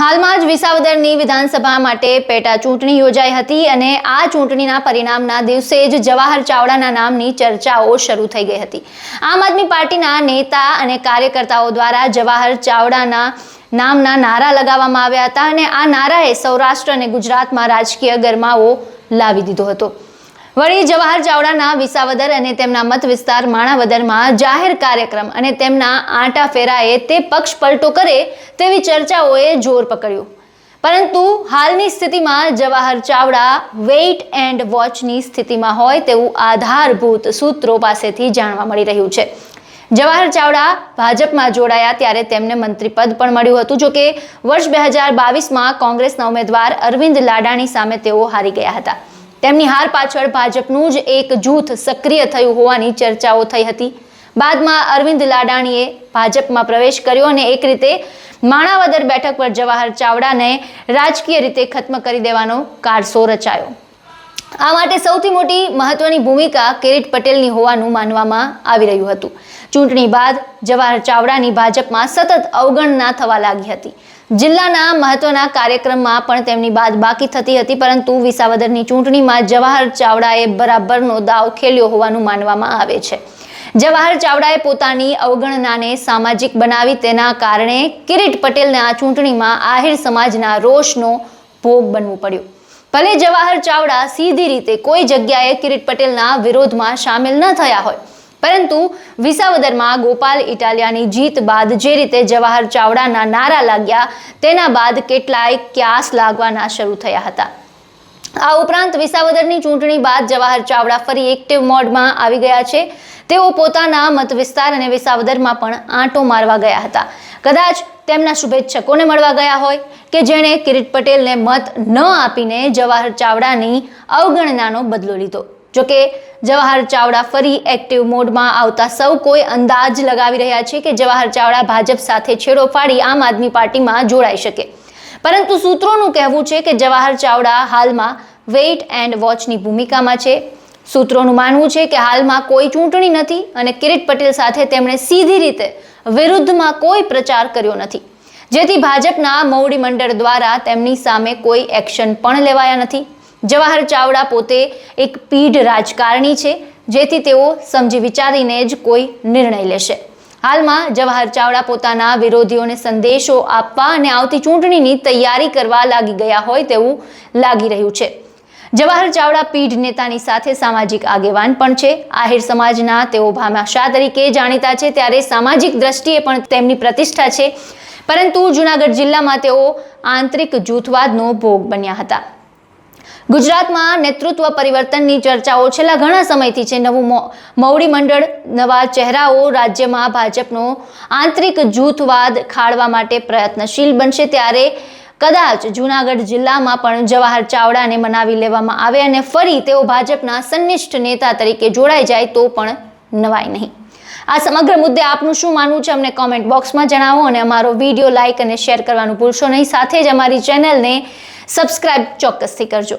હાલમાં જ વિસાવદરની વિધાનસભા માટે પેટા ચૂંટણી યોજાઈ હતી અને આ ચૂંટણીના પરિણામના દિવસે જ જવાહર ચાવડાના નામની ચર્ચાઓ શરૂ થઈ ગઈ હતી. આમ આદમી પાર્ટીના નેતા અને કાર્યકર્તાઓ દ્વારા જવાહર ચાવડાના નામના નારા લગાવવામાં આવ્યા હતા અને આ નારાએ સૌરાષ્ટ્ર અને ગુજરાતમાં રાજકીય ગરમાવો લાવી દીધો હતો. વળી જવાહર ચાવડાના વિસાવદર અને તેમના મત વિસ્તાર માણાવદરમાં જાહેર કાર્યક્રમ અને તેમના આંટા ફેરાએ તે પક્ષ પલટો કરે તેવી ચર્ચાઓએ જોર પકડ્યું. પરંતુ હાલની સ્થિતિમાં જવાહર ચાવડા વેઇટ એન્ડ વોચની સ્થિતિમાં હોય તેવું આધારભૂત સૂત્રો પાસેથી જાણવા મળી રહ્યું છે. જવાહર ચાવડા ભાજપમાં જોડાયા ત્યારે તેમને મંત્રીપદ પણ મળ્યું હતું જોકે વર્ષ બે હજાર બાવીસમાં કોંગ્રેસના ઉમેદવાર અરવિંદ લાડાણી સામે તેઓ હારી ગયા હતા. તેમની હાર પાછળ ભાજપનું જ એક જૂથ સક્રિય થયું હોવાની ચર્ચાઓ થઈ હતી. બાદમાં અરવિંદ લાડાણીએ ભાજપમાં પ્રવેશ કર્યો અને એક રીતે માણાવદર બેઠક પર જવાહર ચાવડાને રાજકીય રીતે ખત્મ કરી દેવાનો કારસો રચાયો. આ માટે સૌથી મોટી મહત્વની ભૂમિકા કિરીટ પટેલની હોવાનું માનવામાં આવી રહ્યું હતું. ચૂંટણી બાદ જવાહર ચાવડાની ભાજપમાં સતત અવગણના થવા લાગી હતી. જિલ્લાના મહત્વના કાર્યક્રમમાં પણ તેમની બાદ બાકી થતી હતી, પરંતુ વિસાવદરની ચૂંટણીમાં જવાહર ચાવડાએ બરાબરનો દાવ ખેલ્યો હોવાનું માનવામાં આવે છે. જવાહર ચાવડાએ પોતાની અવગણનાને સામાજિક બનાવી તેના કારણે કિરીટ પટેલને આ ચૂંટણીમાં આહિર સમાજના રોષનો ભોગ બનવું પડ્યું. ભલે જવાહર ચાવડા સીધી રીતે કોઈ જગ્યાએ કિરીટ પટેલના વિરોધમાં સામેલ ન થયા હોય, પરંતુ વિસાવદરમાં ગોપાલ ઇટાલિયાની જીત બાદ જે રીતે જવાહર ચાવડાના નારા લાગ્યા, તેના બાદ કેટલાય ક્યાસ લાગવાના શરૂ થયા હતા. આ ઉપરાંત વિસાવદરની ચૂંટણી બાદ જવાહર ચાવડા ફરી એક્ટિવ મોડમાં આવી ગયા છે. તેઓ પોતાના મત વિસ્તાર અને વિસાવદરમાં પણ આંટો મારવા ગયા હતા. કદાચ તેમના શુભેચ્છકોને મળવા ગયા હોય કે જેણે કિરીટ પટેલને મત ન આપીને જવાહર ચાવડાની અવગણનાનો બદલો લીધો. જોકે જવાહર ચાવડા ફરી એક્ટિવ મોડમાં આવતા સૌ કોઈ અંદાજ લગાવી રહ્યા છે કે જવાહર ચાવડા ભાજપ સાથે છેડો ફાડી આમ આદમી પાર્ટીમાં જોડાઈ શકે. પરંતુ સૂત્રોનું કહેવું છે કે જવાહર ચાવડા હાલમાં વેઇટ એન્ડ વોચની ભૂમિકામાં છે. સૂત્રોનું માનવું છે કે હાલમાં કોઈ ચૂંટણી નથી અને કિરીટ પટેલ સાથે તેમણે સીધી રીતે વિરુદ્ધમાં કોઈ પ્રચાર કર્યો નથી. જેથી ભાજપના મૌડી મંડળ દ્વારા તેમની સામે કોઈ એક્શન પણ લેવાયા નથી. જવાહર ચાવડા પોતે એક પીઢ રાજકારણી છે, જેથી તેઓ સમજી વિચારીને જ કોઈ નિર્ણય લેશે. હાલમાં જવાહર ચાવડા પોતાના વિરોધીઓને સંદેશો આપવા અને આવતી ચૂંટણીની તૈયારી કરવા લાગી ગયા હોય તેવું લાગી રહ્યું છે. જવાહર ચાવડા પીઢ નેતાની સાથે સામાજિક આગેવાન પણ છે. આહિર સમાજના તેઓ ભામાશા તરીકે જાણીતા છે. ત્યારે સામાજિક દ્રષ્ટિએ પણ તેમની પ્રતિષ્ઠા છે. પરંતુ જુનાગઢ જિલ્લામાં તેઓ આંતરિક જૂથવાદનો ભોગ બન્યા હતા. ગુજરાતમાં નેતૃત્વ પરિવર્તનની ચર્ચાઓ છેલ્લા ઘણા સમયથી છે. નવું મૌડી મંડળ, નવા ચહેરાઓ રાજ્યમાં ભાજપનો આંતરિક જૂથવાદ ખાળવા માટે પ્રયત્નશીલ બનશે ત્યારે કદાચ જૂનાગઢ જિલ્લામાં પણ જવાહર ચાવડાને મનાવી લેવામાં આવે અને ફરી તેઓ ભાજપના સંનિષ્ઠ નેતા તરીકે જોડાઈ જાય તો પણ નવાય નહીં. આ સમગ્ર મુદ્દે આપનું શું માનવું છે? અમને કોમેન્ટ બોક્સમાં જણાવો અને અમારો વીડિયો લાઇક અને શેર કરવાનું ભૂલશો નહીં. સાથે જ અમારી ચેનલને સબસ્ક્રાઇબ ચોક્કસથી કરજો.